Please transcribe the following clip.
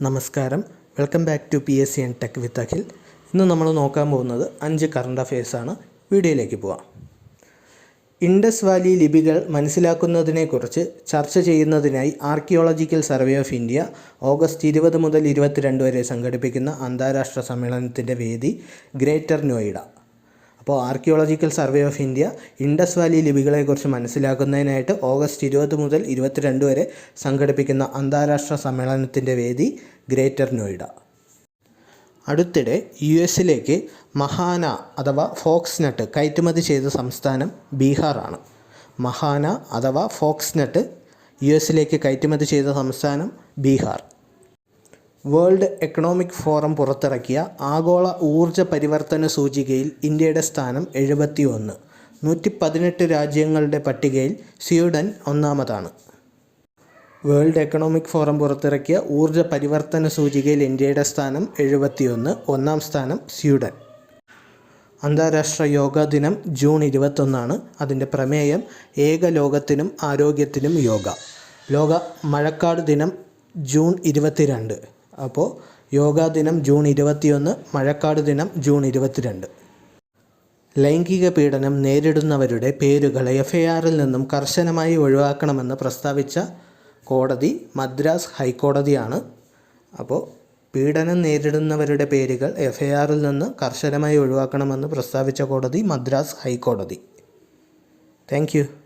നമസ്കാരം. Welcome back to P S C and tech with Akhil ഇന്ന് നമ്മൾ നോക്കാൻ പോകുന്നത് അഞ്ച് കറണ്ട് അഫയേഴ്സാണ് വീഡിയോയിലേക്ക് പോവാം. ഇൻഡസ് വാലി ലിപികൾ മനസ്സിലാക്കുന്നതിനെക്കുറിച്ച് ചർച്ച ചെയ്യുന്നതിനായി archaeological survey of India August ഇരുപത് മുതൽ ഇരുപത്തിരണ്ട് വരെ സംഘടിപ്പിക്കുന്ന അന്താരാഷ്ട്ര സമ്മേളനത്തിന്റെ വേദി ഗ്രേറ്റർ നോയിഡ അപ്പോൾ archaeological survey of India Indus valley ലിപികളെക്കുറിച്ച് മനസ്സിലാക്കുന്നതിനായിട്ട് ഓഗസ്റ്റ് ഇരുപത് മുതൽ ഇരുപത്തിരണ്ട് വരെ സംഘടിപ്പിക്കുന്ന അന്താരാഷ്ട്ര സമ്മേളനത്തിന്റെ വേദി ഗ്രേറ്റർ നോയിഡ. അടുത്തിടെ യു എസിലേക്ക് മഹാന അഥവാ ഫോക്സ് നട്ട് കയറ്റുമതി ചെയ്ത സംസ്ഥാനം ബീഹാറാണ്. മഹാന അഥവാ ഫോക്സ് നട്ട് യു എസിലേക്ക് കയറ്റുമതി ചെയ്ത സംസ്ഥാനം ബീഹാർ. വേൾഡ് എക്കണോമിക് ഫോറം പുറത്തിറക്കിയ ആഗോള ഊർജ പരിവർത്തന സൂചികയിൽ ഇന്ത്യയുടെ സ്ഥാനം എഴുപത്തി ഒന്ന് നൂറ്റി പതിനെട്ട് രാജ്യങ്ങളുടെ പട്ടികയിൽ സ്വീഡൻ ഒന്നാമതാണ്. വേൾഡ് എക്കണോമിക് ഫോറം പുറത്തിറക്കിയ ഊർജ പരിവർത്തന സൂചികയിൽ ഇന്ത്യയുടെ സ്ഥാനം എഴുപത്തിയൊന്ന് ഒന്നാം സ്ഥാനം സ്വീഡൻ. അന്താരാഷ്ട്ര യോഗാ ദിനം ജൂൺ ഇരുപത്തൊന്നാണ്. അതിന്റെ പ്രമേയം ഏക ലോകത്തിനും ആരോഗ്യത്തിനും യോഗ. ലോക മഴക്കാട് ദിനം ജൂൺ ഇരുപത്തിരണ്ട്. അപ്പോൾ യോഗാ ദിനം ജൂൺ ഇരുപത്തിയൊന്ന് മഴക്കാട് ദിനം ജൂൺ ഇരുപത്തിരണ്ട്. ലൈംഗിക പീഡനം നേരിടുന്നവരുടെ പേരുകൾ എഫ് ഐ ആറിൽ നിന്നും കർശനമായി ഒഴിവാക്കണമെന്ന് പ്രസ്താവിച്ച കോടതി മദ്രാസ് ഹൈക്കോടതിയാണ്. അപ്പോൾ പീഡനം നേരിടുന്നവരുടെ പേരുകൾ എഫ് ഐ ആറിൽ നിന്ന് കർശനമായി ഒഴിവാക്കണമെന്ന് പ്രസ്താവിച്ച കോടതി മദ്രാസ് ഹൈക്കോടതി. താങ്ക്